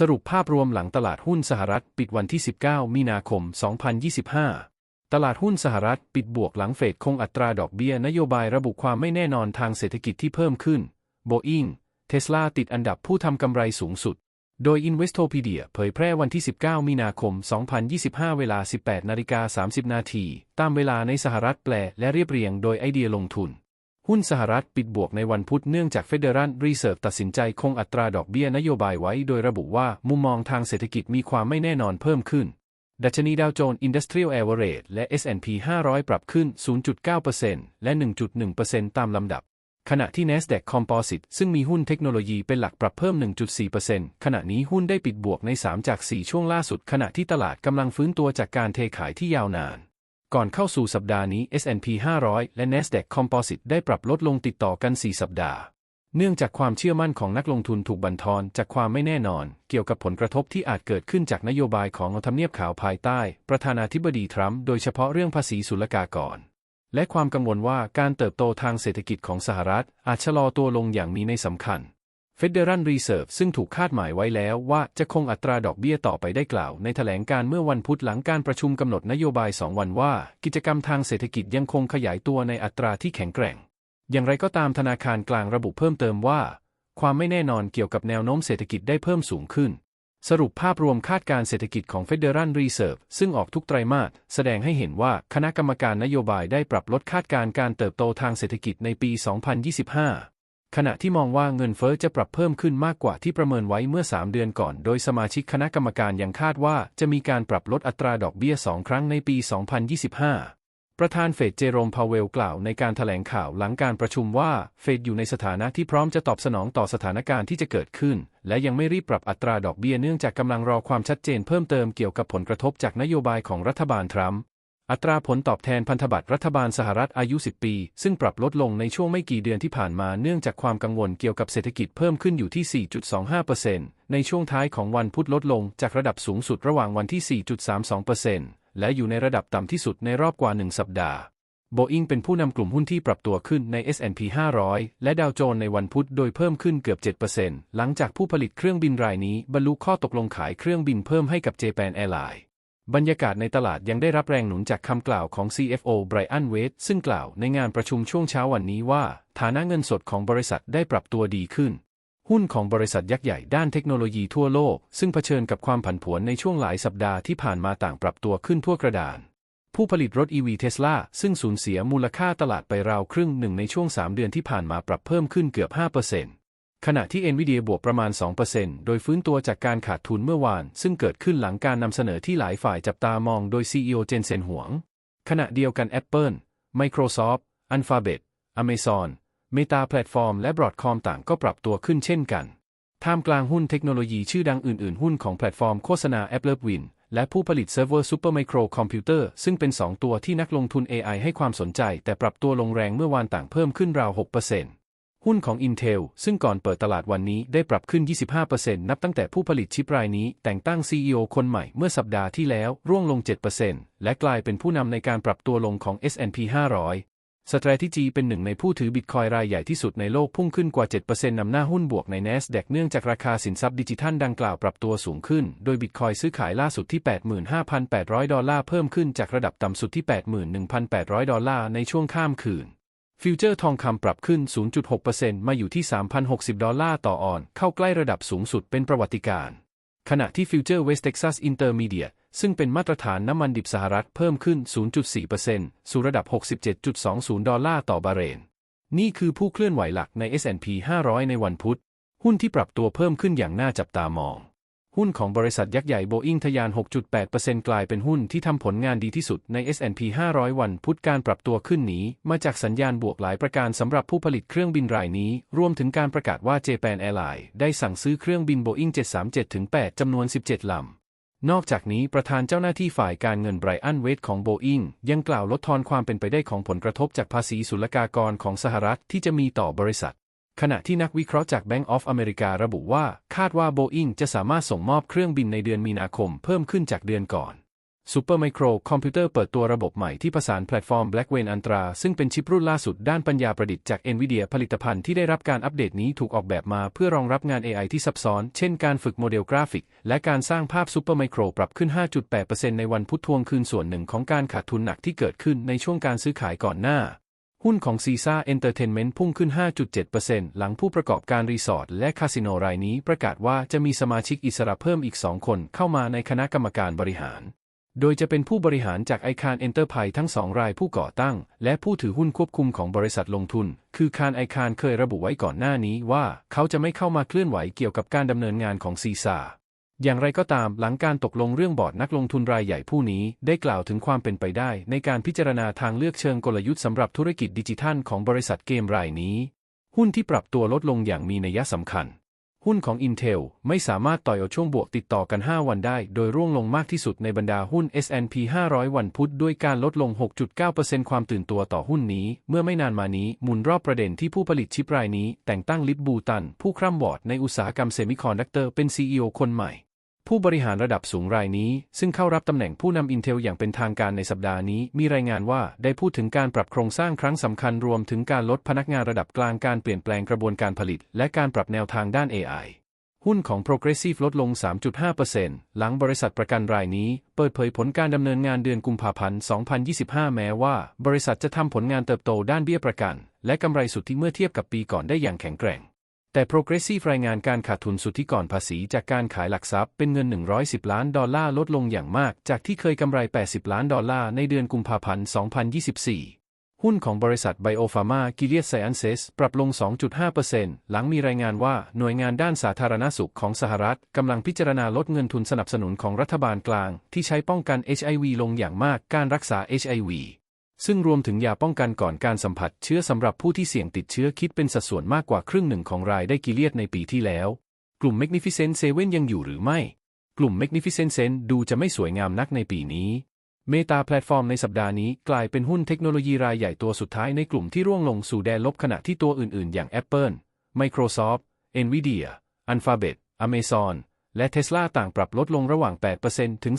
สรุปภาพรวมหลังตลาดหุ้นสหรัฐปิดวันที่ 19 มีนาคม 2025 ตลาดหุ้นสหรัฐปิดบวกหลังเฟดคงอัตราดอกเบี้ยนโยบายระบุความไม่แน่นอนทางเศรษฐกิจที่เพิ่มขึ้น Boeing เทสลาติดอันดับผู้ทำกำไรสูงสุด โดย Investopedia เผยแพร่วันที่ 19 มีนาคม 2025 เวลา 18 นาฬิกา 30 นาที ตามเวลาในสหรัฐแปลและเรียบเรียงโดยไอเดียลงทุน หุ้นสหรัฐปิดบวกในวันพุธเนื่องจาก Federal Reserve ตัดสินใจคงอัตราดอกเบี้ยนโยบายไว้โดยระบุว่ามุมมองทางเศรษฐกิจมีความไม่แน่นอนเพิ่มขึ้น ดัชนีดาวโจนส์ Industrial Average และ S&P 500 ปรับขึ้น 0.9%และ 1.1%ตามลำดับ ขณะที่ NASDAQ Composite ซึ่งมีหุ้นเทคโนโลยีเป็นหลักปรับเพิ่ม 1.4%ขณะนี้หุ้นได้ปิดบวกใน 3 จาก 4 ช่วงล่าสุด ขณะที่ตลาดกำลังฟื้นตัวจากการเทขายที่ยาวนาน ก่อนเข้าสู่สัปดาห์นี้ S&P 500 และ NASDAQ Composite ได้ปรับลดลงติดต่อกัน 4 สัปดาห์ เนื่องจากความเชื่อมั่นของนักลงทุนถูกบั่นทอนจากความไม่แน่นอน เกี่ยวกับผลกระทบที่อาจเกิดขึ้นจากนโยบายของทำเนียบขาวภายใต้ ประธานาธิบดีทรัมป์โดยเฉพาะเรื่องภาษีศุลกากร และความกังวลว่าการเติบโตทางเศรษฐกิจของสหรัฐอาจชะลอตัวลงอย่างมีในสำคัญ Federal Reserve ซึ่งถูกคาดหมายไว้แล้วว่าจะคงอัตราดอกเบี้ยต่อไปได้กล่าว ในแถลงการเมื่อวันพุธหลังการประชุมกำหนดนโยบาย 2 วันว่า กิจกรรมทางเศรษฐกิจยังคงขยายตัวในอัตราที่แข็งแกร่ง อย่างไรก็ตามธนาคารกลางระบุเพิ่มเติมว่า ความไม่แน่นอนเกี่ยวกับแนวโน้มเศรษฐกิจได้เพิ่มสูงขึ้น สรุปภาพรวมคาดการเศรษฐกิจของ Federal Reserve ซึ่งออกทุกไตรมาสแสดงให้เห็นว่าคณะกรรมการนโยบายได้ปรับลดคาดการการเติบโตทางเศรษฐกิจในปี 2025 ขณะที่มองว่าเงินเฟ้อจะปรับเพิ่มขึ้นมากกว่าที่ประเมินไว้เมื่อ 3 เดือนก่อน โดยสมาชิกคณะกรรมการยังคาดว่าจะมีการปรับลดอัตราดอกเบี้ย 2 ครั้งในปี 2025 ประธานเฟดเจโรมพาวเวลกล่าวในการถแถลงข่าวหลังการประชุมว่าเฟดอยู่ในสถานะที่พร้อมจะตอบสนองต่อสถานการณ์ที่จะเกิดขึ้น และยังไม่รีบปรับอัตราดอกเบี้ยเนื่องจากกำลังรอความชัดเจนเพิ่มเติมเกี่ยวกับผลกระทบจากนโยบายของรัฐบาลทรัมป์ อัตราผลตอบแทนพันธบัตรรัฐบาลสหรัฐอายุ 10 ปี ซึ่งปรับลดลงในช่วงไม่กี่เดือนที่ผ่านมาเนื่องจากความกังวลเกี่ยวกับเศรษฐกิจเพิ่มขึ้นอยู่ที่ 4.25%ในช่วงท้ายของวันพุธลดลงจากระดับสูงสุดระหว่างวันที่ 4.32%และอยู่ในระดับต่ำที่สุดในรอบกว่า 1 สัปดาห์ Boeing เป็นผู้นำกลุ่มหุ้นที่ปรับตัวขึ้นใน S&P 500 และดาวโจนส์ในวันพุธโดยเพิ่มขึ้นเกือบ 7%หลังจากผู้ผลิตเครื่องบินรายนี้บรรลุข้อตกลงขายเครื่องบินเพิ่มให้กับ Japan Airlines บรรยากาศในตลาดยังได้รับแรงหนุนจากคำกล่าวของ CFO Brian Wade ซึ่งกล่าวในงานประชุมช่วงเช้าวันนี้ว่า ฐานะเงินสดของบริษัทได้ปรับตัวดีขึ้น หุ้นของบริษัทยักษ์ใหญ่ด้านเทคโนโลยีทั่วโลก ซึ่งเผชิญกับความผันผวนในช่วงหลายสัปดาห์ที่ผ่านมาต่างปรับตัวขึ้นทั่วกระดาน ผู้ผลิตรถ EV Tesla ซึ่งสูญเสียมูลค่าตลาดไปราวครึ่งหนึ่งในช่วง 3 เดือนที่ผ่านมาปรับเพิ่มขึ้นเกือบ 5% ขณะที่ Nvidia บวกประมาณ 2%โดยฟื้นตัวจากการขาดทุนเมื่อวาน ซึ่งเกิดขึ้นหลังการนำเสนอที่หลายฝ่ายจับตามองโดย CEO เจนเซนหวง ขณะเดียวกัน Apple Microsoft Alphabet Amazon Meta Platform และ Broadcom ต่างก็ปรับตัวขึ้นเช่นกัน ท่ามกลางหุ้นเทคโนโลยีชื่อดังอื่น ๆ หุ้นของแพลตฟอร์มโฆษณา AppLovin และผู้ผลิตเซิร์ฟเวอร์ Supermicro Computer ซึ่งเป็น 2 ตัวที่นักลงทุน AI ให้ความสนใจ แต่ปรับตัวลงแรงเมื่อวานต่างเพิ่มขึ้นราว 6% หุ้นของ Intel ซึ่งก่อนเปิดตลาดวันนี้ได้ปรับขึ้น 25%นับตั้งแต่ผู้ผลิตชิปรายนี้ แต่งตั้ง CEO คนใหม่เมื่อสัปดาห์ที่แล้วร่วงลง 7%และกลายเป็นผู้นำในการปรับตัวลงของ S&P 500 Strategy เป็นหนึ่งในผู้ถือบิตคอยรายใหญ่ที่สุดในโลกพุ่งขึ้นกว่า 7%นำหน้าหุ้นบวกใน NASDAQ เนื่องจากราคาสินทรัพย์ดิจิทัลดังกล่าวปรับตัวสูงขึ้น โดยบิตคอยซื้อขายล่าสุดที่ 85,800 ดอลลาร์เพิ่มขึ้นจากระดับต่ำสุดที่ 81,800 ดอลลาร์ในช่วงข้ามคืน ฟิวเจอร์ทองคำปรับขึ้น 0.6%มาอยู่ที่ 3,060 ดอลลาร์ต่อออน เข้าใกล้ระดับสูงสุดเป็นประวัติการณ์ขณะที่ฟิวเจอร์เวสต์เท็กซัสอินเตอร์มีเดียซึ่งเป็นมาตรฐานน้ำมันดิบสหรัฐเพิ่มขึ้น 0.4%สู่ระดับ 67.20 ดอลลาร์ต่อบาเรน นี่คือผู้เคลื่อนไหวหลักใน S&P 500 ในวันพุธ หุ้นที่ปรับตัวเพิ่มขึ้นอย่างน่าจับตามอง หุ้นของบริษัทยักษ์ใหญ่โบอิงทะยาน 6.8%กลายเป็นหุ้นที่ทำผลงานดีที่สุดใน S&P 500 วันพุธการปรับตัวขึ้นนี้ มาจากสัญญาณบวกหลายประการสำหรับผู้ผลิตเครื่องบินรายนี้ รวมถึงการประกาศว่า Japan Airlines ได้สั่งซื้อเครื่องบิน Boeing 737-8 จำนวน 17 ลำนอกจากนี้ประธานเจ้าหน้าที่ฝ่ายการเงินไบรอันเวดของโบอิงยังกล่าวลดทอนความเป็นไปได้ของผลกระทบจากภาษีศุลกากรของสหรัฐที่จะมีต่อบริษัท ขณะที่นักวิเคราะห์จาก Bank of America ระบุว่า คาดว่าโบอิงจะสามารถส่งมอบเครื่องบินในเดือนมีนาคมเพิ่มขึ้นจากเดือนก่อน Supermicro Computer เปิดตัวระบบใหม่ที่ผสานแพลตฟอร์ม Blackwell Ultra ซึ่งเป็นชิปรุ่นล่าสุดด้านปัญญาประดิษฐ์จาก NVIDIA ผลิตภัณฑ์ที่ได้รับการอัปเดตนี้ถูกออกแบบมาเพื่อรองรับงาน AI ที่ซับซ้อน เช่นการฝึกโมเดลกราฟิก และการสร้างภาพ Supermicro ปรับขึ้น 5.8%ในวันพุธทวงคืนส่วนหนึ่งของการขาดทุนหนักที่เกิดขึ้นในช่วงการซื้อขายก่อนหน้า หุ้นของซีซ่าเอนเตอร์เทนเมนต์พุ่งขึ้น 5.7%หลังผู้ประกอบการรีสอร์ทและคาสิโนรายนี้ประกาศว่าจะมีสมาชิกอิสระเพิ่มอีก 2 คนเข้ามาในคณะกรรมการบริหาร โดยจะเป็นผู้บริหารจากไอคานเอนเตอร์ไพทั้งสองรายผู้ก่อตั้ง และผู้ถือหุ้นควบคุมของบริษัทลงทุน คือคานไอคานเคยระบุไว้ก่อนหน้านี้ว่าเขาจะไม่เข้ามาเคลื่อนไหวเกี่ยวกับการดำเนินงานของซีซ่า อย่างไรก็ตามหลังการตกลงเรื่องบอร์ดนักลงทุนรายใหญ่ผู้นี้ได้กล่าวถึงความเป็นไปได้ ในการพิจารณาทางเลือกเชิงกลยุทธ์สำหรับธุรกิจดิจิทัลของบริษัทเกมรายนี้ หุ้นที่ปรับตัวลดลงอย่างมีนัยสำคัญ หุ้นของ Intel ไม่สามารถต่อยอดช่วงบวกติดต่อกัน 5 วันได้ โดยร่วงลงมากที่สุดในบรรดาหุ้น S&P 500 วันพุธด้วยการลดลง 6.9%ความตื่นตัวต่อหุ้นนี้ เมื่อไม่นานมานี้หมุนรอบประเด็นที่ผู้ผลิตชิปรายนี้ แต่งตั้งลิปบูตัน ผู้คร่ำวอร์ดในอุตสาหกรรมเซมิคอนดักเตอร์เป็น CEO คนใหม่ ผู้บริหารระดับสูงรายนี้ ซึ่งเข้ารับตำแหน่งผู้นำ Intel อย่างเป็นทางการในสัปดาห์นี้ มีรายงานว่าได้พูดถึงการปรับโครงสร้างครั้งสำคัญรวมถึงการลดพนักงานระดับกลางการเปลี่ยนแปลงกระบวนการผลิต และการปรับแนวทางด้าน AI หุ้นของ Progressive ลดลง 3.5%หลังบริษัทประกันรายนี้ เปิดเผยผลการดำเนินงานเดือนกุมภาพันธ์ 2025 แม้ว่า บริษัทจะทำผลงานเติบโตด้านเบี้ยประกัน และกำไรสุทธิเมื่อเทียบกับปีก่อนได้อย่างแข็งแกร่ง แต่ Progressive รายงานการขาดทุนสุทธิก่อนภาษีจากการขายหลักทรัพย์เป็นเงิน 110 ล้านดอลลาร์ลดลงอย่างมาก จากที่เคยกำไร 80 ล้านดอลลาร์ในเดือนกุมภาพันธ์ 2024 หุ้นของบริษัท Biopharma Gilead Sciences ปรับลง 2.5%หลังมีรายงานว่าหน่วยงานด้านสาธารณสุขของสหรัฐกำลังพิจารณาลดเงินทุนสนับสนุนของรัฐบาลกลาง ที่ใช้ป้องกัน HIV ลงอย่างมากการรักษา HIV ซึ่งรวมถึงยาป้องกันก่อนการสัมผัสเชื้อสำหรับผู้ที่เสี่ยงติดเชื้อคิดเป็นสัดส่วนมากกว่าครึ่งหนึ่งของรายได้กิเลียดในปีที่แล้ว กลุ่ม Magnificent Seven ยังอยู่หรือไม่ กลุ่ม Magnificent Seven ดูจะไม่สวยงามนักในปีนี้เมตาแพลตฟอร์มในสัปดาห์นี้กลายเป็นหุ้นเทคโนโลยีรายใหญ่ตัวสุดท้ายในกลุ่มที่ร่วงลงสู่แดนลบขณะที่ตัวอื่น ๆ อย่าง Apple Microsoft Nvidia Alphabet Amazon และ Tesla ต่างปรับลดลงระหว่าง 8%ถึง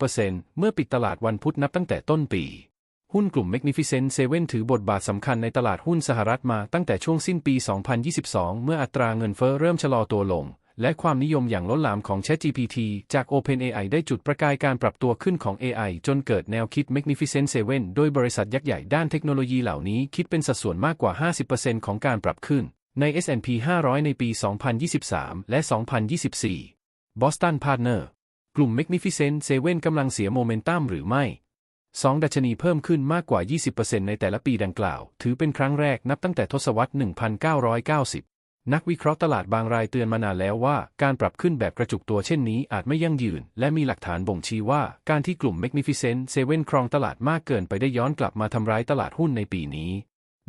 42%เมื่อปิดตลาดวันพุธนับตั้งแต่ต้นปี หุ้นกลุ่ม Magnificent Seven ถือบทบาทสำคัญในตลาดหุ้นสหรัฐมาตั้งแต่ช่วงสิ้นปี 2022 เมื่ออัตราเงินเฟ้อเริ่มชะลอตัวลง และความนิยมอย่างล้นหลามของ ChatGPT จาก OpenAI ได้จุดประกายการปรับตัวขึ้นของ AI จนเกิดแนวคิด Magnificent Seven โดยบริษัทยักษ์ใหญ่ด้านเทคโนโลยีเหล่านี้คิดเป็นสัดส่วนมากกว่า 50%ของการปรับขึ้นใน S&P 500 ในปี 2023 และ 2024 Boston Partner กลุ่ม Magnificent Seven กำลังเสียโมเมนตัมหรือไม่ สองดัชนีเพิ่มขึ้นมากกว่า 20%ในแต่ละปีดังกล่าว ถือเป็นครั้งแรกนับตั้งแต่ทศวรรษ 1990 นักวิเคราะห์ตลาดบางรายเตือนมานานแล้วว่า การปรับขึ้นแบบกระจุกตัวเช่นนี้อาจไม่ยั่งยืน และมีหลักฐานบ่งชี้ว่าการที่กลุ่ม Magnificent s e v e ครองตลาดมากเกินไปได้ย้อนกลับมาทำร้ายตลาดหุ้นในปีนี้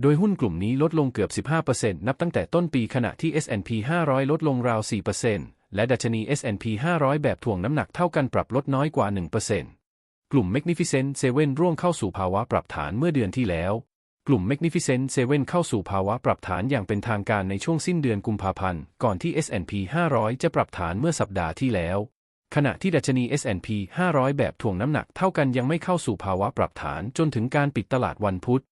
โดยหุ้นกลุ่มนี้ลดลงเกือบ 15%นับตั้งแต่ต้นปีขณะที่ S&P 500 ลดลงราว 4%และดัชนี S&P 500 แบบถ่วงน้ำหนักเท่ากันปรับลดน้อยกว่า 1% กลุ่ม Magnificent Seven ร่วงเข้าสู่ภาวะปรับฐานเมื่อเดือนที่แล้ว กลุ่ม Magnificent Seven เข้าสู่ภาวะปรับฐานอย่างเป็นทางการในช่วงสิ้นเดือนกุมภาพันธ์ ก่อนที่ S&P 500 จะปรับฐานเมื่อสัปดาห์ที่แล้ว ขณะที่ดัชนี S&P 500 แบบถ่วงน้ำหนักเท่ากันยังไม่เข้าสู่ภาวะปรับฐานจนถึงการปิดตลาดวันพุธ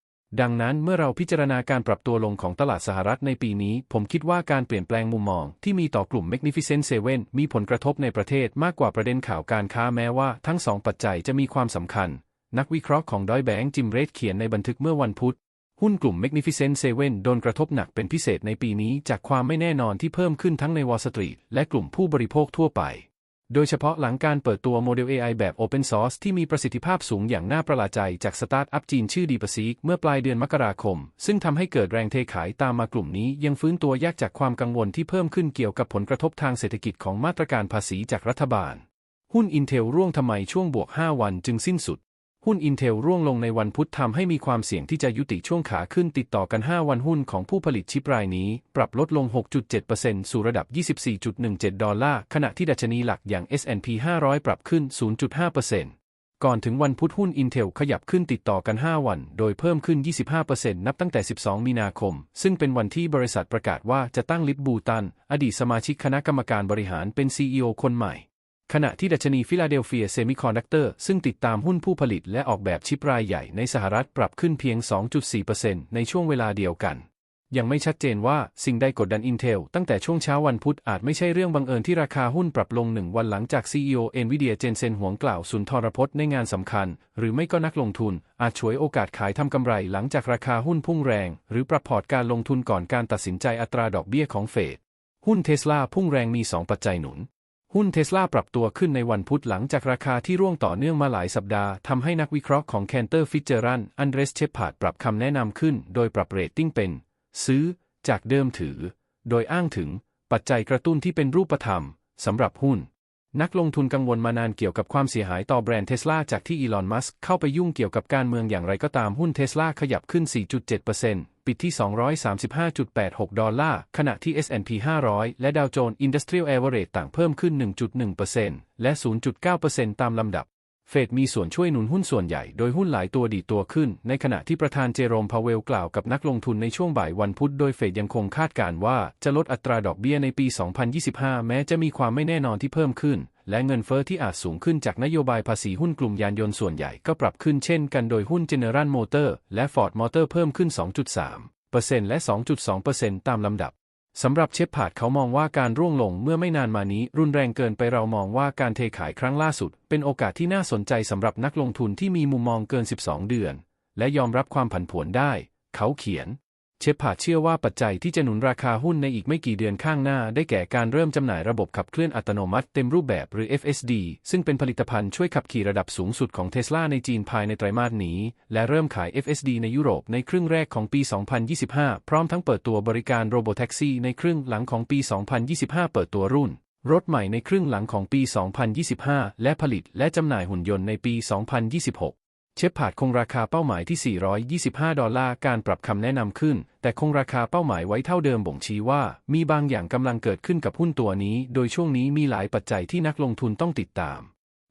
ดังนั้นเมื่อเราพิจารณาการปรับตัวลงของตลาดสหรัฐในปีนี้ ผมคิดว่าการเปลี่ยนแปลงมุมมองที่มีต่อกลุ่ม Magnificent Seven มีผลกระทบในประเทศมากกว่าประเด็นข่าวการค้าแม้ว่าทั้งสองปัจจัยจะมีความสำคัญ นักวิเคราะห์ของดอยแบงจิมเรดเขียนในบันทึกเมื่อวันพุธ หุ้นกลุ่ม Magnificent Seven โดนกระทบหนักเป็นพิเศษในปีนี้จากความไม่แน่นอนที่เพิ่มขึ้นทั้งในวอลสตรีทและกลุ่มผู้บริโภคทั่วไป โดยเฉพาะหลังการเปิดตัวโมเดล AI แบบ Open Source ที่มีประสิทธิภาพสูงอย่างน่าประหลาดใจจากสตาร์ทอัพจีนชื่อ DeepSeek เมื่อปลายเดือนมกราคม ซึ่งทำให้เกิดแรงเทขายตามมากลุ่มนี้ยังฟื้นตัวยากจากความกังวลที่เพิ่มขึ้นเกี่ยวกับผลกระทบทางเศรษฐกิจของมาตรการภาษีจากรัฐบาล หุ้น Intel ร่วงทำไมช่วงบวก 5 วันจึงสิ้นสุด หุ้น Intel ร่วงลงในวันพุธทำให้มีความเสี่ยงที่จะยุติช่วงขาขึ้นติดต่อกัน 5 วันหุ้นของผู้ผลิตชิปรายนี้ ปรับลดลง 6.7%สู่ระดับ 24.17 ดอลลาร์ ขณะที่ดัชนีหลักอย่าง S&P 500 ปรับขึ้น 0.5%ก่อนถึงวันพุธหุ้น Intel ขยับขึ้นติดต่อกัน 5 วัน โดยเพิ่มขึ้น 25%นับตั้งแต่ 12 มีนาคม ซึ่งเป็นวันที่บริษัทประกาศว่าจะตั้งลิปบูตัน อดีตสมาชิกคณะกรรมการบริหารเป็น CEO คนใหม่ ขณะที่ดัชนีฟิลาเดลเฟียเซมิคอนดักเตอร์ซึ่งติดตามหุ้นผู้ผลิตและออกแบบชิปรายใหญ่ในสหรัฐปรับขึ้นเพียง 2.4%ในช่วงเวลาเดียวกัน ยังไม่ชัดเจนว่าสิ่งใดกดดัน Intel ตั้งแต่ช่วงเช้าวันพุธอาจไม่ใช่เรื่องบังเอิญที่ราคาหุ้นปรับลงหนึ่งวันหลังจาก CEO Nvidia เจนเซนหวงกล่าวสุนทรพจน์ในงานสำคัญ หรือไม่ก็นักลงทุน อาจฉวยโอกาสขายทำกำไรหลังจากราคาหุ้นพุ่งแรง หรือปรับพอร์ตการลงทุนก่อนการตัดสินใจอัตราดอกเบี้ยของเฟดหุ้นเทสลาพุ่งแรงมี 2 ปัจจัยหนุน หุ้นเทสลาปรับตัวขึ้นในวันพุธหลังจากราคาที่ร่วงต่อเนื่องมาหลายสัปดาห์ทำให้นักวิเคราะห์ของ Cantor Fitzgerald อันเดรสเชพพาดปรับคำแนะนำขึ้น โดยปรับเรตติ้งเป็น ซื้อ จากเดิมถือ โดยอ้างถึง ปัจจัยกระตุ้นที่เป็นรูปธรรมสำหรับหุ้น นักลงทุนกังวลมานานเกี่ยวกับความเสียหายต่อแบรนด์เทสลาจากที่อีลอน มัสก์เข้าไปยุ่งเกี่ยวกับการเมืองอย่างไรก็ตามหุ้นเทสลาขยับขึ้น 4.7%ปิดที่ 235.86 ดอลลาร์ ขณะที่ S&P 500 และดาวโจนส์อินดัสเทรียลแอเวอเรจต่างเพิ่มขึ้น 1.1%และ 0.9%ตามลำดับ เฟดมีส่วนช่วยหนุนหุ้นส่วนใหญ่โดยหุ้นหลายตัวดีตัวขึ้น ในขณะที่ประธานเจโรมพาเวลกล่าวกับนักลงทุนในช่วงบ่ายวันพุธโดยเฟดยังคงคาดการณ์ว่าจะลดอัตราดอกเบี้ยในปี 2025 แม้จะมีความไม่แน่นอนที่เพิ่มขึ้น และเงินเฟ้อที่อาจสูงขึ้นจากนโยบายภาษีหุ้นกลุ่มยานยนต์ส่วนใหญ่ก็ปรับขึ้นเช่นกันโดยหุ้น General Motor และ Ford Motor เพิ่มขึ้น 2.3%และ 2.2%ตามลำดับ สำหรับเชฟพาดเขามองว่าการร่วงลงเมื่อไม่นานมานี้รุนแรงเกินไปเรามองว่าการเทขายครั้งล่าสุด เป็นโอกาสที่น่าสนใจสำหรับนักลงทุนที่มีมุมมองเกิน 12 เดือน และยอมรับความผันผวนได้ เขาเขียน เชฟพาเชื่อว่าปัจจัยที่จะหนุนราคาหุ้นในอีกไม่กี่เดือนข้างหน้า ได้แก่การเริ่มจำหน่ายระบบขับเคลื่อนอัตโนมัติเต็มรูปแบบหรือ FSD ซึ่งเป็นผลิตภัณฑ์ช่วยขับขี่ระดับสูงสุดของเทสลาในจีนภายในไตรมาสนี้ และเริ่มขาย FSD ในยุโรปในครึ่งแรกของปี 2025 พร้อมทั้งเปิดตัวบริการโรบอแท็กซี่ในครึ่งหลังของปี 2025 เปิดตัวรุ่นรถใหม่ในครึ่งหลังของปี 2025 และผลิตและจำหน่ายหุ่นยนต์ในปี 2026 เชฟพาดคงราคาเป้าหมายที่ 425 ดอลลาร์ การปรับคำแนะนำขึ้น แต่คงราคาเป้าหมายไว้เท่าเดิมบ่งชี้ว่า มีบางอย่างกำลังเกิดขึ้นกับหุ้นตัวนี้ โดยช่วงนี้มีหลายปัจจัยที่นักลงทุนต้องติดตาม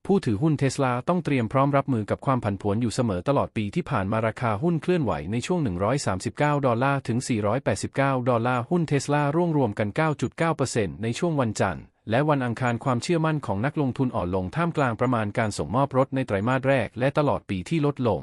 ผู้ถือหุ้นเทสลาต้องเตรียมพร้อมรับมือกับความผันผวนอยู่เสมอตลอดปีที่ผ่านมาราคาหุ้นเคลื่อนไหวในช่วง 139 ดอลลาร์ ถึง 489 ดอลลาร์ หุ้นเทสลาร่วงรวมกัน 9.9%ในช่วงวันจันทร์ และวันอังคารความเชื่อมั่นของนักลงทุนอ่อนลงท่ามกลางประมาณการส่งมอบรถในไตรมาสแรก และตลอดปีที่ลดลง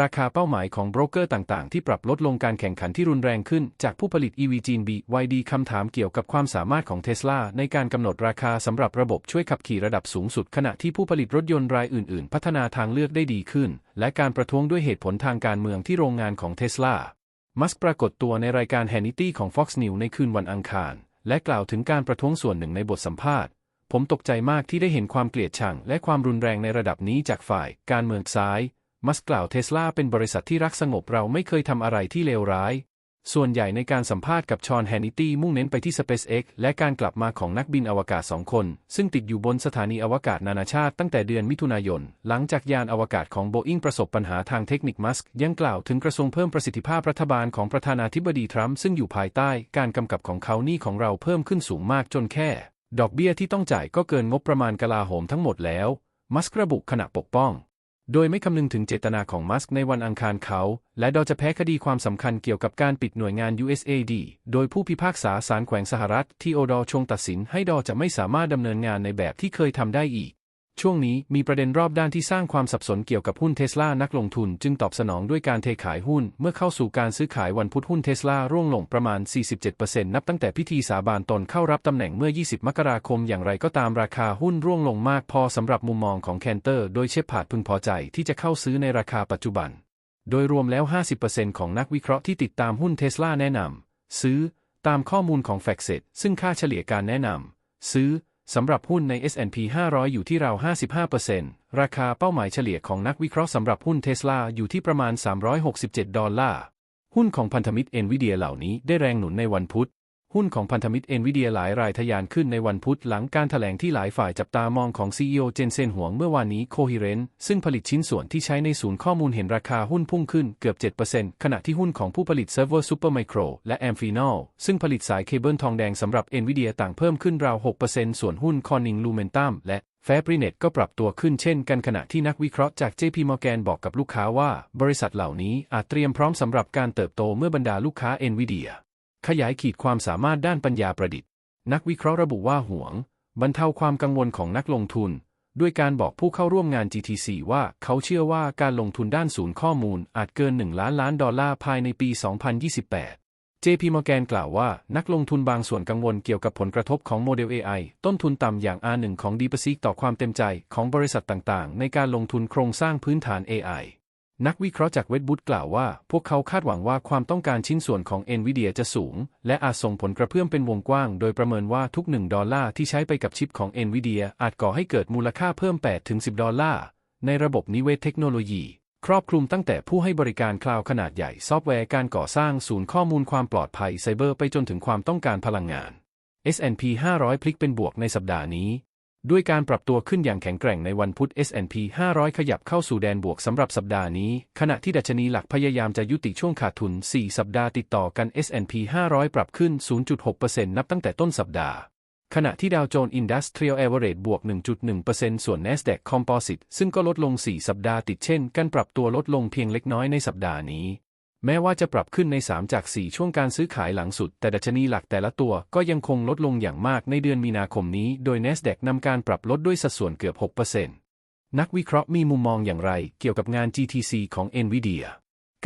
ราคาเป้าหมายของโบรกเกอร์ต่างๆ ที่ปรับลดลงการแข่งขันที่รุนแรงขึ้น จากผู้ผลิต EV จีน BYD คำถามเกี่ยวกับความสามารถของเทสลาในการกำหนดราคาสำหรับระบบช่วยขับขี่ระดับสูงสุด ขณะที่ผู้ผลิตรถยนต์รายอื่น ๆ พัฒนาทางเลือกได้ดีขึ้น และการประท้วงด้วยเหตุผลทางการเมืองที่โรงงานของเทสลามัสปรากฏตัวในรายการ Hannity ของ Fox News ในคืนวันอังคาร และกล่าวถึงการประท้วงส่วนหนึ่งในบทสัมภาษณ์ ผมตกใจมากที่ได้เห็นความเกลียดชังและความรุนแรงในระดับนี้จากฝ่าย การเมืองซ้าย มัสกล่าวเทสลาเป็นบริษัทที่รักสงบเราไม่เคยทำอะไรที่เลวร้าย ส่วนใหญ่ในการสัมภาษณ์กับชอนแฮนิตี้มุ่งเน้นไปที่ SpaceX และการกลับมาของนักบินอวกาศสองคน ซึ่งติดอยู่บนสถานีอวกาศนานาชาติตั้งแต่เดือนมิถุนายน หลังจากยานอวกาศของโบอิงประสบปัญหาทางเทคนิคมัสก์ยังกล่าวถึงกระทรวงเพิ่มประสิทธิภาพรัฐบาลของประธานาธิบดีทรัมป์ซึ่งอยู่ภายใต้การกำกับของเขาหนี้ของเราเพิ่มขึ้นสูงมากจนแค่ ดอกเบี้ยที่ต้องจ่ายก็เกินงบประมาณกลาโหมทั้งหมดแล้ว มัสก์ระบุขณะปกป้อง โดยไม่คำนึงถึงเจตนาของมัสก์ในวันอังคารเขา และดอจะแพ้คดีความสำคัญเกี่ยวกับการปิดหน่วยงาน USAID โดยผู้พิพากษาศาลแขวงสหรัฐที่โอดอชงตัดสินให้ดอจะไม่สามารถดำเนินงานในแบบที่เคยทำได้อีก ช่วงนี้มีประเด็นรอบด้านที่สร้างความสับสนเกี่ยวกับหุ้นเทสลานักลงทุนจึงตอบสนองด้วยการเทขายหุ้น เมื่อเข้าสู่การซื้อขายวันพุธหุ้นเทสลาร่วงลงประมาณ 47%นับตั้งแต่พิธีสาบานตนเข้ารับตำแหน่งเมื่อ 20 มกราคมอย่างไรก็ตามราคาหุ้นร่วงลงมากพอสำหรับมุมมองของแคนเตอร์ โดยเชฟพาดพึงพอใจที่จะเข้าซื้อในราคาปัจจุบัน โดยรวมแล้ว 50%ของนักวิเคราะห์ที่ติดตามหุ้นเทสลาแนะนำซื้อ ตามข้อมูลของแฟกเซตซึ่งค่าเฉลี่ยการแนะนำซื้อ สำหรับหุ้นใน S&P 500 อยู่ที่ราว 55%ราคาเป้าหมายเฉลี่ยของนักวิเคราะห์สำหรับหุ้นเทสลาอยู่ที่ประมาณ 367 ดอลลาร์ หุ้นของพันธมิตรเอ็นวีเดียเหล่านี้ได้แรงหนุนในวันพุธ หุ้นของพันธมิตร NVIDIA หลายรายทะยานขึ้นในวันพุธหลังการถแถลงที่หลายฝ่ายจับตามองของ CEO เจนเซนหวงเมื่อวานนี้ Coherent ซึ่งผลิตชิ้นส่วนที่ใช้ในศูนย์ข้อมูลเห็นราคาหุ้นพุ่งขึ้นเกือบ 7%ขณะที่หุ้นของผู้ผลิตเซิร์ฟเวอร์ Supermicro และ Amphenol ซึ่งผลิตสายเคเบิลทองแดงสำหรับ NVIDIA ต่างเพิ่มขึ้นราว 6%ส่วนหุ้น Corning Lumentum และ Fabrinet ก็ปรับตัวขึ้นเช่นกันขณะที่นักวิเคราะห์จาก JP Morgan บอกกับลูกค้าว่า บริษัทเหล่านี้อาจเตรียมพร้อมสำหรับการเติบโตเมื่อบรรดาลูกค้า NVIDIA ขยายขีดความสามารถด้านปัญญาประดิษฐ์ นักวิเคราะห์ระบุว่าห่วง บรรเทาความกังวลของนักลงทุน ด้วยการบอกผู้เข้าร่วมงาน GTC ว่าเขาเชื่อว่าการลงทุนด้านศูนย์ข้อมูลอาจเกิน 1 ล้านล้านดอลลาร์ภายในปี 2028 JP Morgan กล่าวว่านักลงทุนบางส่วนกังวลเกี่ยวกับผลกระทบของโมเดล AI ต้นทุนต่ำอย่าง R1 ของ DeepSeek ต่อความเต็มใจของบริษัทต่างๆ ในการลงทุนโครงสร้างพื้นฐาน AI นักวิเคราะห์จากเวทบุตกล่าวว่า พวกเขาคาดหวังว่าความต้องการชิ้นส่วนของ NVIDIA จะสูง และอาจส่งผลกระเพื่อมเป็นวงกว้าง โดยประเมินว่าทุก 1 ดอลลาร์ที่ใช้ไปกับชิปของ NVIDIA อาจก่อให้เกิดมูลค่าเพิ่ม 8-10 ดอลลาร์ ในระบบนิเวศเทคโนโลยี ครอบคลุมตั้งแต่ผู้ให้บริการคลาวด์ขนาดใหญ่ซอฟต์แวร์การก่อสร้างศูนย์ข้อมูลความปลอดภัยไซเบอร์ไปจนถึงความต้องการพลังงาน S&P 500 พลิกเป็นบวกในสัปดาห์นี้ ด้วยการปรับตัวขึ้นอย่างแข็งแกร่งในวันพุธ S&P 500 ขยับเข้าสู่แดนบวกสำหรับสัปดาห์นี้ ขณะที่ดัชนีหลักพยายามจะยุติช่วงขาดทุน 4 สัปดาห์ติดต่อกัน S&P 500 ปรับขึ้น 0.6%นับตั้งแต่ต้นสัปดาห์ ขณะที่ดาวโจนส์อินดัสเทรียลเอเวอเรบวก 1.1%ส่วน NASDAQ Composite ซึ่งก็ลดลง 4 สัปดาห์ติดเช่น กันปรับตัวลดลงเพียงเล็กน้อยในสัปดาห์นี้ แม้ว่าจะปรับขึ้นใน 3 จาก 4 ช่วงการซื้อขายหลังสุด แต่ดัชนีหลักแต่ละตัวก็ยังคงลดลงอย่างมากในเดือนมีนาคมนี้ โดย NASDAQ นำการปรับลดด้วยสัดส่วนเกือบ 6%นักวิเคราะห์มีมุมมองอย่างไรเกี่ยวกับงาน GTC ของ NVIDIA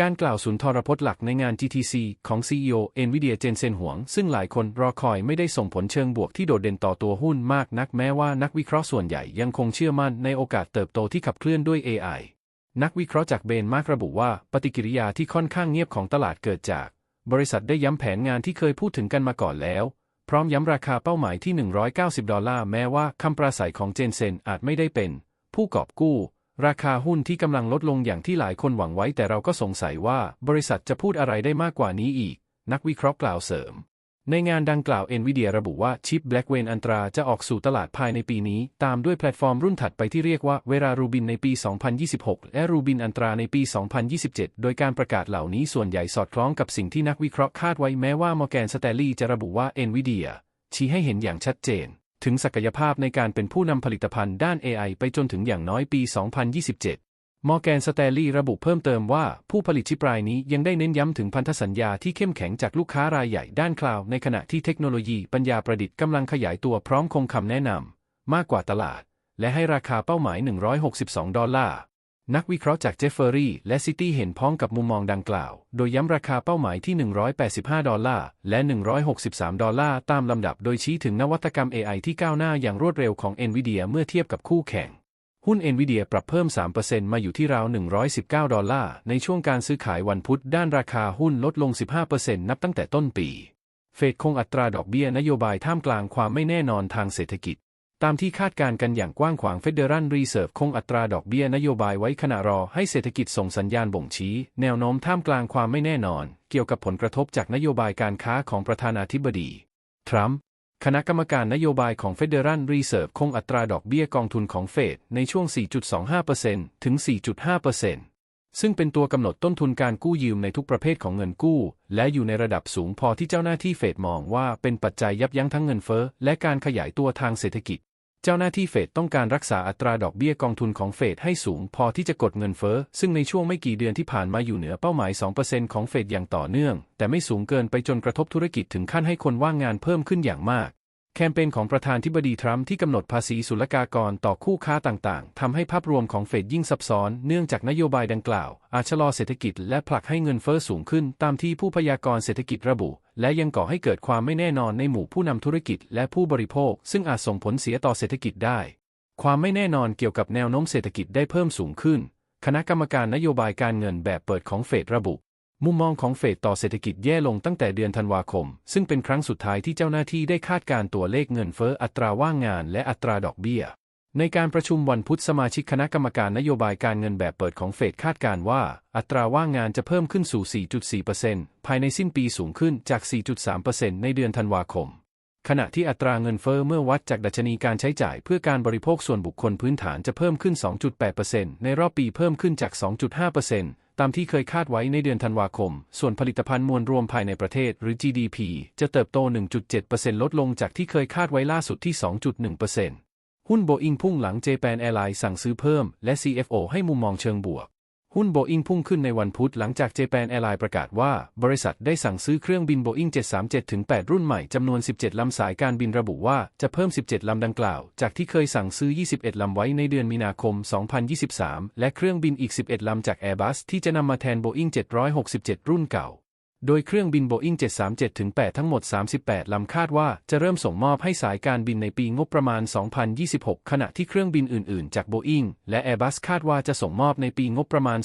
การกล่าวสุนทรพจน์หลักในงาน GTC ของ CEO NVIDIA เจนเซนหวง ซึ่งหลายคนรอคอยไม่ได้ส่งผลเชิงบวกที่โดดเด่นต่อตัวหุ้นมากนักแม้ว่านักวิเคราะห์ส่วนใหญ่ยังคงเชื่อมั่นในโอกาสเติบโตที่ขับเคลื่อนด้วย AI นักวิเคราะห์จากเบนมาร์กระบุว่าปฏิกิริยาที่ค่อนข้างเงียบของตลาดเกิดจาก บริษัทได้ย้ำแผนงานที่เคยพูดถึงกันมาก่อนแล้ว พร้อมย้ำราคาเป้าหมายที่ 190 ดอลลาร์แม้ว่าคำปราศัยของเจนเซนอาจไม่ได้เป็น ผู้กอบกู้ ราคาหุ้นที่กำลังลดลงอย่างที่หลายคนหวังไว้แต่เราก็สงสัยว่าบริษัทจะพูดอะไรได้มากกว่านี้อีก นักวิเคราะห์กล่าวเสริม ในงานดังกล่าว NVIDIA ระบุว่าชิป Blackwell อันตราจะออกสู่ตลาดภายในปีนี้ ตามด้วยแพลตฟอร์มรุ่นถัดไปที่เรียกว่าเวลารูบินในปี 2026 และรูบินอันตราในปี 2027 โดยการประกาศเหล่านี้ส่วนใหญ่สอดคล้องกับสิ่งที่นักวิเคราะห์คาดไว้แม้ว่า Morgan Stanley จะระบุว่า NVIDIA ชี้ให้เห็นอย่างชัดเจน ถึงศักยภาพในการเป็นผู้นำผลิตภัณฑ์ด้าน AI ไปจนถึงอย่างน้อยปี 2027 มอร์แกนสแตลลี่ระบุเพิ่มเติมว่าผู้ผลิตชิปรายนี้ยังได้เน้นย้ำถึงพันธสัญญาที่เข้มแข็งจากลูกค้ารายใหญ่ด้านคลาวในขณะที่เทคโนโลยีปัญญาประดิษฐ์กำลังขยายตัวพร้อมคงคำแนะนำมากกว่าตลาด และให้ราคาเป้าหมาย 162 ดอลลาร์ นักวิเคราะห์จากเจฟเฟอรี่และซิตี้เห็นพ้องกับมุมมองดังกล่าว โดยย้ำราคาเป้าหมายที่ 185 ดอลลาร์ และ 163 ดอลลาร์ตามลำดับโดยชี้ถึงนวัตกรรม AI ที่ก้าวหน้าอย่างรวดเร็วของ NVIDIA เมื่อเทียบกับคู่แข่ง หุ้น NVIDIA ปรับเพิ่ม 3%มาอยู่ที่ราว 119 ดอลลาร์ ในช่วงการซื้อขายวันพุธด้านราคาหุ้นลดลง 15%นับตั้งแต่ต้นปี เฟดคงอัตราดอกเบี้ยนโยบายท่ามกลางความไม่แน่นอนทางเศรษฐกิจ ตามที่คาดการกันอย่างกว้างขวาง Federal Reserve คงอัตราดอกเบี้ยนโยบายไว้ขณะรอให้เศรษฐกิจส่งสัญญาณบ่งชี้ แนวโน้มท่ามกลางความไม่แน่นอน เกี่ยวกับผลกระทบจากนโยบายการค้าของประธานาธิบดี ทรัมป์ คณะกรรมการนโยบายของ Federal Reserve คงอัตราดอกเบี้ยกองทุนของเฟดในช่วง 4.25%ถึง 4.5%ซึ่งเป็นตัวกำหนดต้นทุนการกู้ยืมในทุกประเภทของเงินกู้ และอยู่ในระดับสูงพอที่เจ้าหน้าที่เฟดมองว่าเป็นปัจจัยยับยั้งทั้งเงินเฟ้อและการขยายตัวทางเศรษฐกิจ เจ้าหน้าที่เฟดต้องการรักษาอัตราดอกเบี้ยกองทุนของเฟดให้สูงพอที่จะกดเงินเฟ้อ ซึ่งในช่วงไม่กี่เดือนที่ผ่านมาอยู่เหนือเป้าหมาย 2%ของเฟดอย่างต่อเนื่อง แต่ไม่สูงเกินไปจนกระทบธุรกิจถึงขั้นให้คนว่างงานเพิ่มขึ้นอย่างมาก แคมเปญของประธานธิบดีทรัมป์ที่กำหนดภาษีศุลกากรต่อคู่ค้าต่างๆ ทำให้ภาพรวมของเฟดยิ่งซับซ้อน เนื่องจากนโยบายดังกล่าว อาจชะลอเศรษฐกิจและผลักให้เงินเฟ้อสูงขึ้นตามที่ผู้พยากรณ์เศรษฐกิจระบุ และยังก่อให้เกิดความไม่แน่นอนในหมู่ผู้นำธุรกิจและผู้บริโภค ซึ่งอาจส่งผลเสียต่อเศรษฐกิจได้ ความไม่แน่นอนเกี่ยวกับแนวโน้มเศรษฐกิจได้เพิ่มสูงขึ้น คณะกรรมการนโยบายการเงินแบบเปิดของเฟดระบุ มุมมองของเฟดต่อเศรษฐกิจแย่ลงตั้งแต่เดือนธันวาคม ซึ่งเป็นครั้งสุดท้ายที่เจ้าหน้าที่ได้คาดการ์ตัวเลขเงินเฟ้ออัตราว่างงานและอัตราดอกเบี้ย ในการประชุมวันพุธสมาชิกคณะกรรมการนโยบายการเงินแบบเปิดของเฟดคาดการณ์ว่า อัตราว่างงานจะเพิ่มขึ้นสู่ 4.4%ภายในสิ้นปีสูงขึ้นจาก 4.3%ในเดือนธันวาคม ขณะที่อัตราเงินเฟ้อเมื่อวัดจากดัชนีการใช้จ่ายเพื่อการบริโภคส่วนบุคคลพื้นฐานจะเพิ่มขึ้น 2.8%ในรอบปีเพิ่มขึ้นจาก 2.5% ตามที่เคยคาดไว้ในเดือนธันวาคม ส่วนผลิตภัณฑ์มวลรวมภายในประเทศหรือ GDP จะเติบโต 1.7%ลดลงจากที่เคยคาดไว้ล่าสุดที่ 2.1%หุ้นโบอิงพุ่งหลังเจแปนแอร์ไลน์สั่งซื้อเพิ่ม และ CFO ให้มุมมองเชิงบวก หุ้นโบอิงพุ่งขึ้นในวันพุธหลังจากเจแปนแอร์ไลน์ประกาศว่า บริษัทได้สั่งซื้อเครื่องบินโบอิง737-8 รุ่นใหม่จำนวน 17 ลำสายการบินระบุว่าจะเพิ่ม 17 ลำดังกล่าว จากที่เคยสั่งซื้อ 21 ลำไว้ในเดือนมีนาคม 2023 และเครื่องบินอีก 11 ลำจาก Airbus ที่จะนำมาแทนโบอิง767 รุ่นเก่า โดยเครื่องบิน Boeing 737-8 ทั้งหมด 38 ลำคาดว่าจะเริ่มส่งมอบให้สายการบินในปีงบประมาณ 2026 ขณะที่เครื่องบินอื่น ๆ จาก Boeing และ Airbus คาดว่าจะส่งมอบในปีงบประมาณ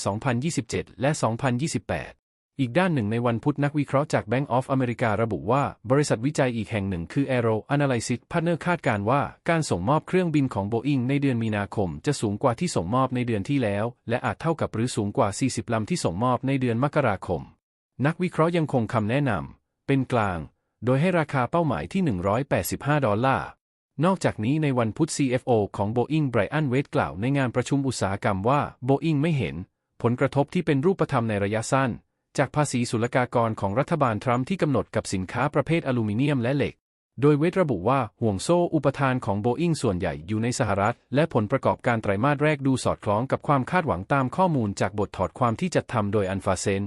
2027 และ 2028อีกด้านหนึ่งในวันพุธนักวิเคราะห์จาก Bank of America ระบุว่า บริษัทวิจัยอีกแห่งหนึ่งคือ Aero Analysis Partner คาดการว่า การส่งมอบเครื่องบินของ Boeing ในเดือนมีนาคม จะสูงกว่าที่ส่งมอบในเดือนที่แล้ว และอาจเท่ากับหรือสูงกว่า 40 ลำที่ส่งมอบในเดือนมกราคม นักวิเคราะห์ยังคงคำแนะนำเป็นกลาง โดยให้ราคาเป้าหมายที่ 185 ดอลลาร์ นอกจากนี้ในวันพุธ CFO ของ Boeing Brian Wade กล่าวในงานประชุมอุตสาหกรรมว่า Boeing ไม่เห็น ผลกระทบที่เป็นรูปธรรมในระยะสั้น จากภาษีศุลกากรของรัฐบาลทรัมป์ที่กำหนดกับสินค้าประเภทอลูมิเนียมและเหล็กโดยเวทระบุว่าห่วงโซ่อุปทานของ Boeing ส่วนใหญ่อยู่ในสหรัฐ และผลประกอบการไตรมาสแรกดูสอดคล้องกับความคาดหวังตามข้อมูลจากบทถอดความที่จัดทำโดยอันฟาเซน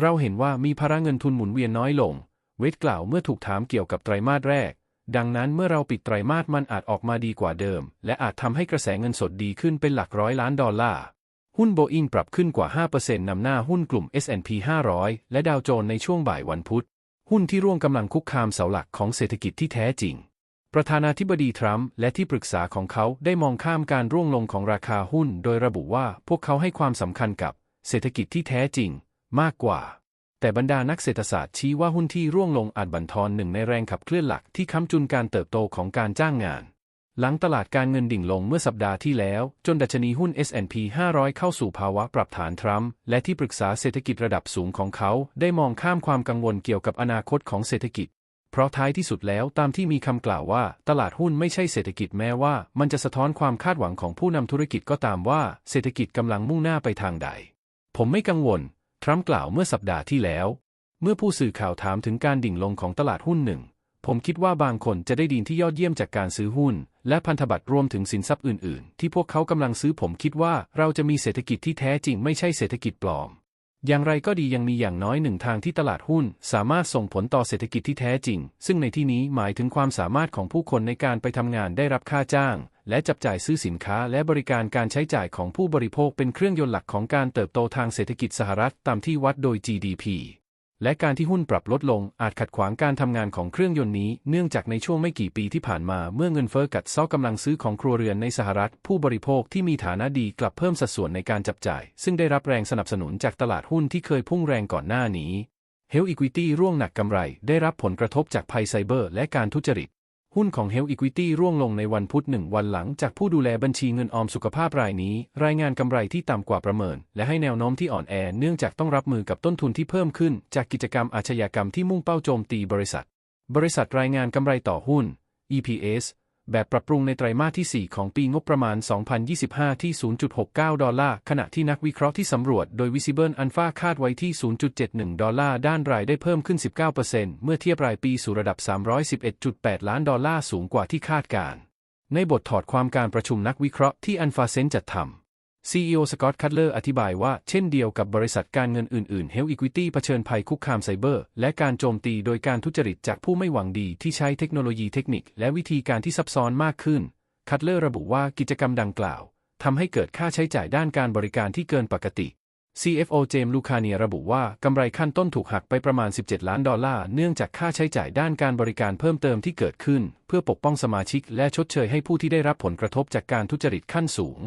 เราเห็นว่ามีภาระเงินทุนหมุนเวียนน้อยลง เวทกล่าวเมื่อถูกถามเกี่ยวกับไตรมาสแรก ดังนั้นเมื่อเราปิดไตรมาสมันอาจออกมาดีกว่าเดิม และอาจทำให้กระแสเงินสดดีขึ้นเป็นหลักร้อยล้านดอลลาร์หุ้นโบอิงปรับขึ้นกว่า 5%นำหน้าหุ้นกลุ่ม S&P 500 และดาวโจนส์ในช่วงบ่ายวันพุธ หุ้นที่ร่วงกำลังคุกคามเสาหลักของเศรษฐกิจที่แท้จริง ประธานาธิบดีทรัมป์และที่ปรึกษาของเขาได้มองข้ามการร่วงลงของราคาหุ้น โดยระบุว่าพวกเขาให้ความสำคัญกับเศรษฐกิจที่แท้จริง มากกว่า แต่บรรดานักเศรษฐศาสตร์ชี้ว่าหุ้นที่ร่วงลงอาจบั่นทอนหนึ่งในแรงขับเคลื่อนหลักที่ค้ำจุนการเติบโตของการจ้างงาน หลังตลาดการเงินดิ่งลงเมื่อสัปดาห์ที่แล้ว จนดัชนีหุ้น S&P 500 เข้าสู่ภาวะปรับฐานทรัมป์และที่ปรึกษาเศรษฐกิจระดับสูงของเขา ได้มองข้ามความกังวลเกี่ยวกับอนาคตของเศรษฐกิจเพราะท้ายที่สุดแล้วตามที่มีคำกล่าวว่า ตลาดหุ้นไม่ใช่เศรษฐกิจแม้ว่า มันจะสะท้อนความคาดหวังของผู้นำธุรกิจก็ตามว่า เศรษฐกิจกำลังมุ่งหน้าไปทางใด ผมไม่กังวล ทรัมป์กล่าวเมื่อสัปดาห์ที่แล้ว เมื่อผู้สื่อข่าวถามถึงการดิ่งลงของตลาดหุ้นหนึ่ง ผมคิดว่าบางคนจะได้ดีนที่ยอดเยี่ยมจากการซื้อหุ้น และพันธบัตรรวมถึงสินทรัพย์อื่น ๆ ที่พวกเขากำลังซื้อผมคิดว่าเราจะมีเศรษฐกิจที่แท้จริงไม่ใช่เศรษฐกิจปลอม อย่างไรก็ดียังมีอย่างน้อยหนึ่งทางที่ตลาดหุ้น สามารถส่งผลต่อเศรษฐกิจที่แท้จริง ซึ่งในที่นี้หมายถึงความสามารถของผู้คนในการไปทำงานได้รับค่าจ้าง และจับจ่ายซื้อสินค้าและบริการการใช้จ่ายของผู้บริโภคเป็นเครื่องยนต์หลักของการเติบโตทางเศรษฐกิจสหรัฐตามที่วัดโดย GDP และการที่หุ้นปรับลดลงอาจขัดขวางการทำงานของเครื่องยนต์นี้ เนื่องจากในช่วงไม่กี่ปีที่ผ่านมาเมื่อเงินเฟ้อกัดเซาะกำลังซื้อของครัวเรือนในสหรัฐ ผู้บริโภคที่มีฐานะดีกลับเพิ่มสัดส่วนในการจับจ่าย ซึ่งได้รับแรงสนับสนุนจากตลาดหุ้นที่เคยพุ่งแรงก่อนหน้านี้ Health Equity ร่วงหนักกำไร ได้รับผลกระทบจากภัยไซเบอร์และการทุจริต หุ้นของ Health Equity ร่วงลงในวันพุธหนึ่งวันหลังจากผู้ดูแลบัญชีเงินออมสุขภาพรายนี้ รายงานกำไรที่ต่ำกว่าประเมิน และให้แนวโน้มที่อ่อนแอเนื่องจากต้องรับมือกับต้นทุนที่เพิ่มขึ้น จากกิจกรรมอาชญากรรมที่มุ่งเป้าโจมตีบริษัท บริษัทรายงานกำไรต่อหุ้น EPS แบบปรับปรุงในไตรมาสที่ 4 ของปีงบประมาณ 2025 ที่ 0.69 ดอลลาร์ ขณะที่นักวิเคราะห์ที่สำรวจโดย Visible Alpha คาดไว้ที่ 0.71 ดอลลาร์ ด้านรายได้เพิ่มขึ้น 19%เมื่อเทียบรายปีสู่ระดับ 311.8 ล้านดอลลาร์ สูงกว่าที่คาดการ ในบทถอดความการประชุมนักวิเคราะห์ที่อันฟาเซนจัดทำ CEO สกอตต์คัตเลอร์อธิบายว่าเช่นเดียวกับบริษัทการเงินอื่นๆ Health Equity เผชิญภัยคุกคามไซเบอร์ และการโจมตีโดยการทุจริตจากผู้ไม่หวังดีที่ใช้เทคโนโลยีเทคนิค และวิธีการที่ซับซ้อนมากขึ้น คัตเลอร์ระบุว่ากิจกรรมดังกล่าวทำให้เกิดค่าใช้จ่ายด้านการบริการที่เกินปกติ CFO เจมลูคาเนียระบุว่ากำไรขั้นต้นถูกหักไปประมาณ 17 ล้านดอลลาร์ เนื่องจากค่าใช้จ่ายด้านการบริการเพิ่มเติมที่เกิดขึ้น เพื่อปกป้องสมาชิกและชดเชยให้ผู้ที่ได้รับผลกระทบจากการทุจริตขั้นสูง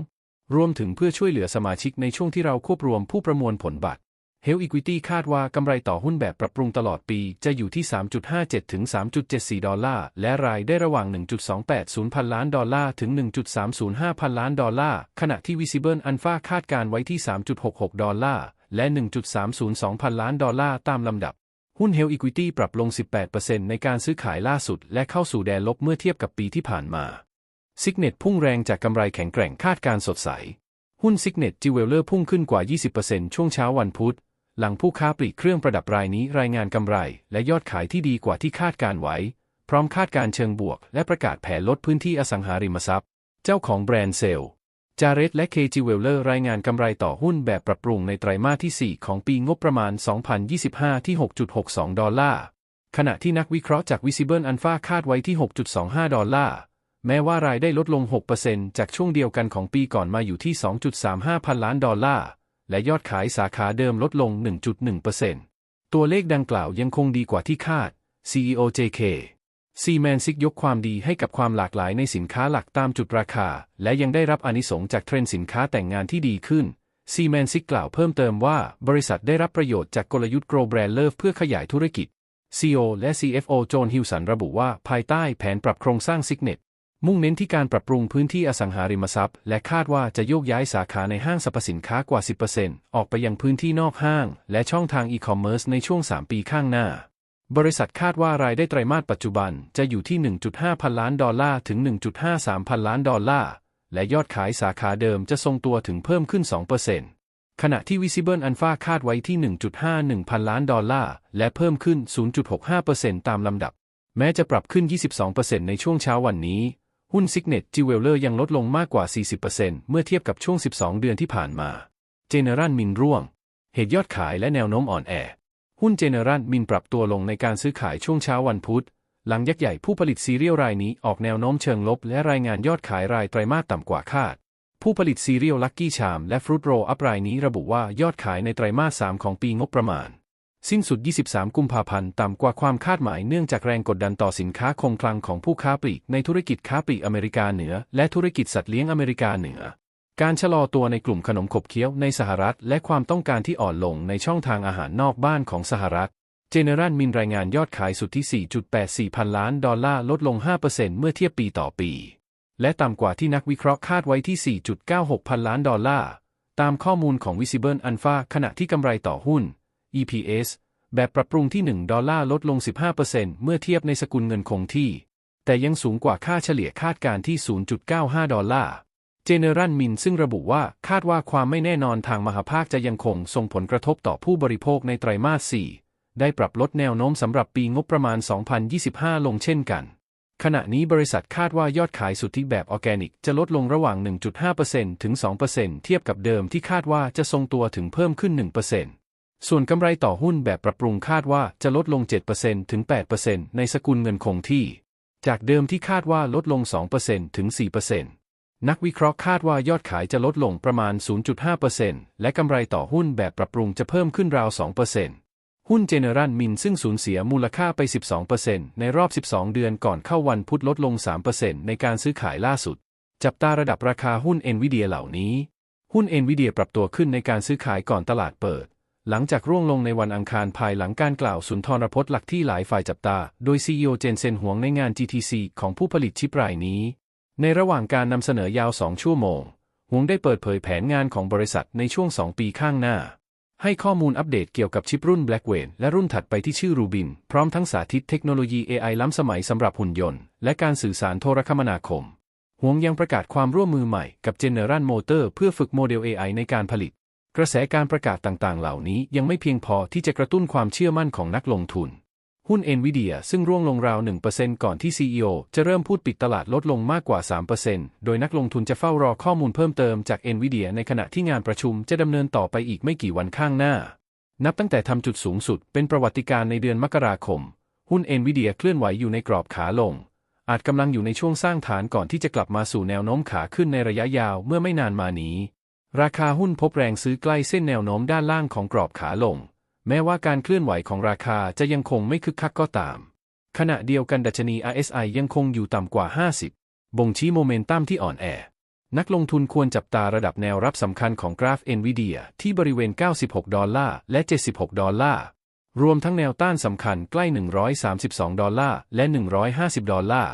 รวมถึงเพื่อช่วยเหลือสมาชิกในช่วงที่เราควบรวมผู้ประมวลผลบัตร Health Equity คาดว่ากำไรต่อหุ้นแบบปรับปรุงตลอดปีจะอยู่ที่ 3.57 ถึง 3.74 ดอลลาร์ และรายได้ระหว่าง 1.280 พันล้านดอลลาร์ ถึง 1.305 พันล้านดอลลาร์ ขณะที่ Visible Alpha คาดการไว้ที่ 3.66 ดอลลาร์ และ 1.302 พันล้านดอลลาร์ ตามลำดับ หุ้น Health Equity ปรับลง 18%ในการซื้อขายล่าสุด และเข้าสู่แดนลบเมื่อเทียบกับปีที่ผ่านมา Signet พุ่งแรงจากกำไรแข็งแกร่งคาดการสดใส หุ้น Signet Jewelers พุ่งขึ้นกว่า 20%ช่วงเช้าวันพุธ หลังผู้ค้าปลีกเครื่องประดับรายนี้รายงานกำไร และยอดขายที่ดีกว่าที่คาดการไว้ พร้อมคาดการเชิงบวก และประกาศแผนลดพื้นที่อสังหาริมทรัพย์ เจ้าของแบรนด์เซลจาเรตและเคจิเวลเลอร์รายงานกำไรต่อหุ้นแบบปรับปรุงในไตรมาสที่ 4 ของปีงบประมาณ 2025 ที่ 6.62 ดอลลาร์ ขณะที่นักวิเคราะห์จาก Visible Alpha คาดไว้ที่ 6.25 ดอลลาร์ แม้ว่ารายได้ลดลง 6%จากช่วงเดียวกันของปีก่อนมาอยู่ที่ 2.35 พันล้านดอลลาร์ และยอดขายสาขาเดิมลดลง 1.1%ตัวเลขดังกล่าวยังคงดีกว่าที่คาด CEO JK ซีแมนซิกยกความดีให้กับความหลากหลายในสินค้าหลักตามจุดราคา และยังได้รับอนิสงส์จากเทรนด์สินค้าแต่งงานที่ดีขึ้นซีแมนซิกกล่าวเพิ่มเติมว่าบริษัทได้รับประโยชน์จากกลยุทธ์ Grow Brand Love เพื่อขยายธุรกิจ CEO และ CFO โจนฮิวสันระบุว่าภายใต้แผนปรับโครงสร้างซิกเน็ต มุ่งเน้นที่การปรับปรุงพื้นที่อสังหาริมทรัพย์ และคาดว่าจะโยกย้ายสาขาในห้างสรรพสินค้ากว่า 10%ออกไปยังพื้นที่นอกห้าง และช่องทางอีคอมเมิร์ซในช่วง 3 ปีข้างหน้า บริษัทคาดว่ารายได้ไตรมาสปัจจุบันจะอยู่ที่ 1.5 พันล้านดอลลาร์ถึง 1.53 พันล้านดอลลาร์ และยอดขายสาขาเดิมจะทรงตัวถึงเพิ่มขึ้น 2%ขณะที่ Visible Alpha คาดไว้ที่ 1.51 พันล้านดอลลาร์ และเพิ่มขึ้น 0.65%ตามลำดับ แม้จะปรับขึ้น 22%ในช่วงเช้าวันนี้ หุ้น Signet Jeweller ยังลดลงมากกว่า 40%เมื่อเทียบกับช่วง 12 เดือนที่ผ่านมา General Min ร่วง เหตุยอดขายและแนวโน้มอ่อนแอ หุ้น General Min ปรับตัวลงในการซื้อขายช่วงเช้าวันพุธ หลังยักษ์ใหญ่ผู้ผลิตซีเรียลรายนี้ออกแนวโน้มเชิงลบ และรายงานยอดขายรายไตรมาสต่ำกว่าคาด ผู้ผลิตซีเรียลลักกี้ชามและฟรุตโรอัพรายนี้ระบุว่ายอดขายในไตรมาส 3 ของปีงบประมาณ สิ้นสุด 23 กุมภาพันธ์ ต่ำกว่าความคาดหมายเนื่องจากแรงกดดันต่อสินค้าคงคลังของผู้ค้าปลีกในธุรกิจค้าปลีกอเมริกาเหนือ และธุรกิจสัตว์เลี้ยงอเมริกาเหนือ การชะลอตัวในกลุ่มขนมขบเคี้ยวในสหรัฐ และความต้องการที่อ่อนลงในช่องทางอาหารนอกบ้านของสหรัฐ เจเนอรัลมินรายงานยอดขายสุทธิ 4.84 พันล้านดอลลาร์ลดลง 5%เมื่อเทียบปีต่อปี และต่ำกว่าที่นักวิเคราะห์คาดไว้ที่ 4.96 พันล้านดอลลาร์ ตามข้อมูลของ Visible Alpha ขณะที่กำไรต่อหุ้น EPS แบบปรับปรุงที่ 1 ดอลลาร์ลดลง 15%เมื่อเทียบในสกุลเงินคงที่ แต่ยังสูงกว่าค่าเฉลี่ยคาดการที่ 0.95 ดอลลาร์ เจเนรัลมินซึ่งระบุว่าคาดว่าความไม่แน่นอนทางมหาภาคจะยังคงส่งผลกระทบต่อผู้บริโภคในไตรมาส 4 ได้ปรับลดแนวโน้มสำหรับปีงบประมาณ 2025 ลงเช่นกัน ขณะนี้บริษัทคาดว่ายอดขายสุทธิแบบออร์แกนิกจะลดลงระหว่าง 1.5%ถึง 2%เทียบกับเดิมที่คาดว่าจะทรงตัวถึงเพิ่มขึ้น 1% ส่วนกำไรต่อหุ้นแบบปรับปรุงคาดว่าจะลดลง 7%ถึง 8%ในสกุลเงินคงที่ จากเดิมที่คาดว่าลดลง 2%ถึง 4%นักวิเคราะห์คาดว่ายอดขายจะลดลงประมาณ 0.5%และกำไรต่อหุ้นแบบปรับปรุงจะเพิ่มขึ้นราว 2%หุ้นเจเนรัลมินซึ่งสูญเสียมูลค่าไป 12%ในรอบ 12 เดือนก่อนเข้าวันพุธลดลง 3%ในการซื้อขายล่าสุด จับตาระดับราคาหุ้น NVIDIA เดียเหล่านี้ หุ้น NVIDIA ปรับตัวขึ้นในการซื้อขายก่อนตลาดเปิด หลังจากร่วงลงในวันอังคารภายหลังการกล่าวสุนทรพจน์หลักที่หลายฝ่ายจับตา โดย CEO เจนเซนหวงในงาน GTC ของผู้ผลิตชิปรายนี้ ในระหว่างการนำเสนอยาว2ชั่วโมง หวงได้เปิดเผยแผนงานของบริษัทในช่วง 2 ปีข้างหน้า ให้ข้อมูลอัปเดตเกี่ยวกับชิปรุ่น Blackwell และรุ่นถัดไปที่ชื่อ Rubin พร้อมทั้งสาธิตเทคโนโลยี AI ล้ำสมัยสำหรับหุ่นยนต์ และการสื่อสารโทรคมนาคมหวงยังประกาศความร่วมมือใหม่กับ General Motor เพื่อฝึกโมเดล AI ในการผลิต กระแสการประกาศต่างๆ เหล่านี้ยังไม่เพียงพอที่จะกระตุ้นความเชื่อมั่นของนักลงทุน หุ้น NVIDIA ซึ่งร่วงลงราว 1%ก่อนที่ CEO จะเริ่มพูดปิดตลาดลดลงมากกว่า 3%โดยนักลงทุนจะเฝ้ารอข้อมูลเพิ่มเติมจาก NVIDIA ในขณะที่งานประชุมจะดำเนินต่อไปอีกไม่กี่วันข้างหน้า นับตั้งแต่ทำจุดสูงสุดเป็นประวัติการณ์ในเดือนมกราคม หุ้น NVIDIA เคลื่อนไหวอยู่ในกรอบขาลง อาจกำลังอยู่ในช่วงสร้างฐานก่อนที่จะกลับมาสู่แนวโน้มขาขึ้นในระยะยาวเมื่อไม่นานมานี้ ราคาหุ้นพบแรงซื้อใกล้เส้นแนวโน้มด้านล่างของกรอบขาลง แม้ว่าการเคลื่อนไหวของราคาจะยังคงไม่คึกคักก็ตาม ขณะเดียวกันดัชนี RSI ยังคงอยู่ต่ำกว่า 50 บ่งชี้โมเมนตัมที่อ่อนแอ นักลงทุนควรจับตาระดับแนวรับสำคัญของกราฟ NVIDIA ที่บริเวณ 96 ดอลลาร์และ 76 ดอลลาร์ รวมทั้งแนวต้านสำคัญใกล้ 132 ดอลลาร์และ 150 ดอลลาร์